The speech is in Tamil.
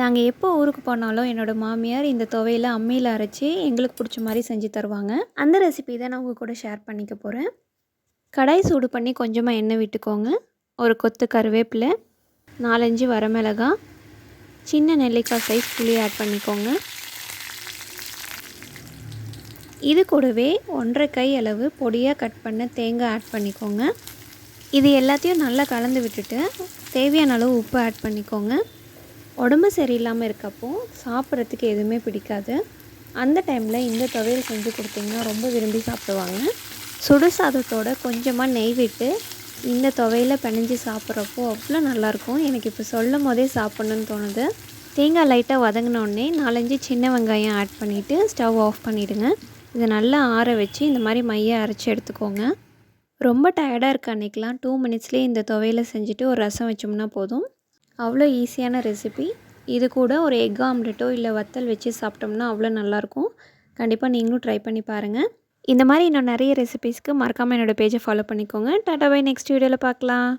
நாங்கள் எப்போ ஊருக்கு போனாலும் என்னோடய மாமியார் இந்த துவையில் அம்மியில் அரைச்சி எங்களுக்கு பிடிச்ச மாதிரி செஞ்சு தருவாங்க. அந்த ரெசிபி தான் நான் உங்கள் கூட ஷேர் பண்ணிக்க போகிறேன் கடாய் சூடு பண்ணி கொஞ்சமாக எண்ணெய் விட்டுக்கோங்க. ஒரு கொத்து கருவேப்பிலை நாலஞ்சு வரமிளகா சின்ன நெல்லிக்காய் சைஸ் புளி ஆட் பண்ணிக்கோங்க. இது கூடவே ஒன்றரை கை அளவு பொடியாக கட் பண்ண தேங்காய் ஆட் பண்ணிக்கோங்க. இது எல்லாத்தையும் நல்லா கலந்து விட்டுட்டு தேவையான அளவு உப்பு ஆட் பண்ணிக்கோங்க. உடம்பு சரியில்லாமல் இருக்கப்போ சாப்பிட்றதுக்கு எதுவுமே பிடிக்காது. அந்த டைமில் இந்த துவையல் செஞ்சு கொடுத்தீங்கன்னா ரொம்ப விரும்பி சாப்பிடுவாங்க. சுடு சாதத்தோட கொஞ்சமாக நெய் விட்டு இந்த துவையில பிணைஞ்சு சாப்பிட்றப்போ அவ்வளோ நல்லாயிருக்கும். எனக்கு இப்போ சொல்லும் போதே சாப்பிட்ணுன்னு தோணுது. தேங்காய் லைட்டாக வதங்கினோடனே நாலஞ்சு சின்ன வெங்காயம் ஆட் பண்ணிவிட்டு ஸ்டவ் ஆஃப் பண்ணிவிடுங்க இதை நல்லா ஆற வச்சு இந்த மாதிரி மையை அரைச்சி எடுத்துக்கோங்க. ரொம்ப டயர்டாக இருக்க அன்றைக்கெலாம் டூ மினிட்ஸ்லேயே இந்த துவையில செஞ்சுட்டு ஒரு ரசம் வச்சோம்னா போதும். அவ்வளோ ஈஸியான ரெசிபி. இது கூட ஒரு எக் ஆம்லெட்டோ இல்லை வத்தல் வச்சு சாப்பிட்டோம்னா அவ்வளோ நல்லாயிருக்கும். கண்டிப்பாக நீங்களும் ட்ரை பண்ணி பாருங்கள் இந்த மாதிரி இன்னும் நிறைய ரெசிபீஸ்க்கு மறக்காமல் என்னோடய பேஜை ஃபாலோ பண்ணிக்கோங்க. டாட்டா பை நெக்ஸ்ட் வீடியோவில் பார்க்கலாம்.